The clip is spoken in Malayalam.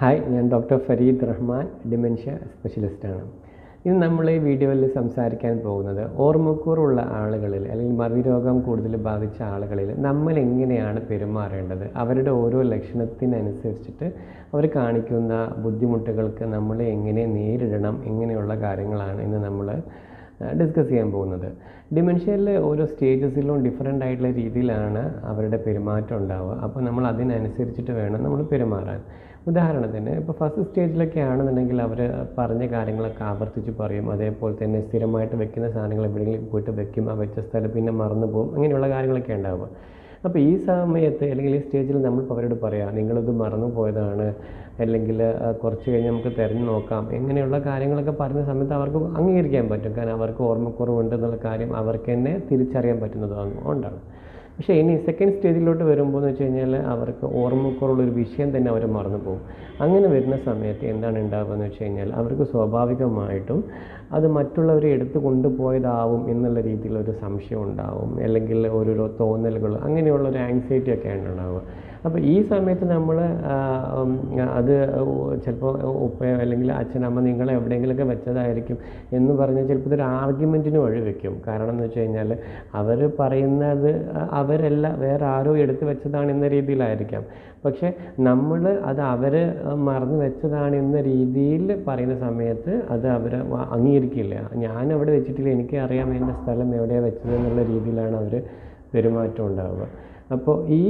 ഹായ് ഞാൻ ഡോക്ടർ ഫരീദ് റഹ്മാൻ ഡിമെൻഷ്യ സ്പെഷ്യലിസ്റ്റാണ്. ഇന്ന് നമ്മൾ ഈ വീഡിയോയിൽ സംസാരിക്കാൻ പോകുന്നത് ഓർമ്മക്കുറുള്ള ആളുകളിൽ അല്ലെങ്കിൽ മതിരോഗം കൂടുതൽ ബാധിച്ച ആളുകളിൽ നമ്മൾ എങ്ങനെയാണ് പെരുമാറേണ്ടത്? അവരുടെ ഓരോ ലക്ഷണത്തിനനുസരിച്ചിട്ട് അവർ കാണിക്കുന്ന ബുദ്ധിമുട്ടുകൾക്ക് നമ്മൾ എങ്ങനെ നേരിടണം? ഇങ്ങനെയുള്ള കാര്യങ്ങളാണ് ഇന്ന് നമ്മൾ ഡിസ്കസ് ചെയ്യാൻ പോകുന്നത്. ഡിമെൻഷ്യയിലെ ഓരോ സ്റ്റേജസിലും ഡിഫറെന്റ് ആയിട്ടുള്ള രീതിയിലാണ് അവരുടെ പെരുമാറ്റം ഉണ്ടാവുക. അപ്പോൾ നമ്മൾ അതിനനുസരിച്ചിട്ട് വേണം നമ്മൾ പെരുമാറാൻ. ഉദാഹരണത്തിന് ഇപ്പോൾ ഫസ്റ്റ് സ്റ്റേജിലൊക്കെ ആണെന്നുണ്ടെങ്കിൽ അവർ പറഞ്ഞ കാര്യങ്ങളൊക്കെ ആവർത്തിച്ച് പറയും. അതേപോലെ തന്നെ സ്ഥിരമായിട്ട് വെക്കുന്ന സാധനങ്ങൾ എവിടെയെങ്കിലും പോയിട്ട് വെക്കും. ആ വെച്ച സ്ഥലം പിന്നെ മറന്നു പോകും അങ്ങനെയുള്ള കാര്യങ്ങളൊക്കെ ഉണ്ടാവുക. അപ്പോൾ ഈ സമയത്ത് അല്ലെങ്കിൽ ഈ സ്റ്റേജിൽ നമ്മൾ അവരോട് പറയാം നിങ്ങളിത് മറന്നു പോയതാണ്. അല്ലെങ്കിൽ കുറച്ച് കഴിഞ്ഞ് നമുക്ക് തിരഞ്ഞു നോക്കാം. ഇങ്ങനെയുള്ള കാര്യങ്ങളൊക്കെ പറഞ്ഞ സമയത്ത് അവർക്ക് അംഗീകരിക്കാൻ പറ്റും. കാരണം അവർക്ക് ഓർമ്മക്കുറവുണ്ട് എന്നുള്ള കാര്യം അവർക്ക് തന്നെ തിരിച്ചറിയാൻ പറ്റുന്നതാണ് കൊണ്ടാണ് പക്ഷേ ഇനി സെക്കൻഡ് സ്റ്റേജിലോട്ട് വരുമ്പോൾ എന്ന് വെച്ച് കഴിഞ്ഞാൽ അവർക്ക് ഓർമ്മക്കുറവുള്ളൊരു വിഷയം തന്നെ അവർ മറന്നു പോകും. അങ്ങനെ വരുന്ന സമയത്ത് എന്താണ് ഉണ്ടാവുക എന്ന് വെച്ച് കഴിഞ്ഞാൽ അവർക്ക് സ്വാഭാവികമായിട്ടും അത് മറ്റുള്ളവരെ എടുത്തു കൊണ്ടുപോയതാവും എന്നുള്ള രീതിയിലൊരു സംശയം ഉണ്ടാവും. അല്ലെങ്കിൽ ഓരോരോ തോന്നലുകൾ അങ്ങനെയുള്ള ഒരു ആങ്സൈറ്റി ഒക്കെയാണ് ഉണ്ടാവുക. അപ്പോൾ ഈ സമയത്ത് നമ്മൾ അത് ചിലപ്പോൾ ഉപ്പയോ അല്ലെങ്കിൽ അച്ഛനമ്മ നിങ്ങൾ എവിടെയെങ്കിലുമൊക്കെ വെച്ചതായിരിക്കും എന്ന് പറഞ്ഞാൽ ചിലപ്പോൾ ഇതൊരു ആർഗ്യുമെന്റിന് വഴിവെക്കും കാരണം എന്ന് വെച്ച് കഴിഞ്ഞാൽ അവർ പറയുന്നത് അവരല്ല വേറെ ആരോ എടുത്തു വെച്ചതാണ് എന്ന രീതിയിലായിരിക്കാം. പക്ഷേ നമ്മൾ അത് അവർ മറന്നു വെച്ചതാണ് എന്ന രീതിയിൽ പറയുന്ന സമയത്ത് അത് അവർ അംഗീകരിക്കില്ല. ഞാൻ അവിടെ വെച്ചിട്ടില്ല എനിക്ക് അറിയാം എന്റെ സ്ഥലം എവിടെയാണ് വെച്ചത് എന്നുള്ള രീതിയിലാണ് അവർ പെരുമാറ്റം ഉണ്ടാവുക. അപ്പോൾ ഈ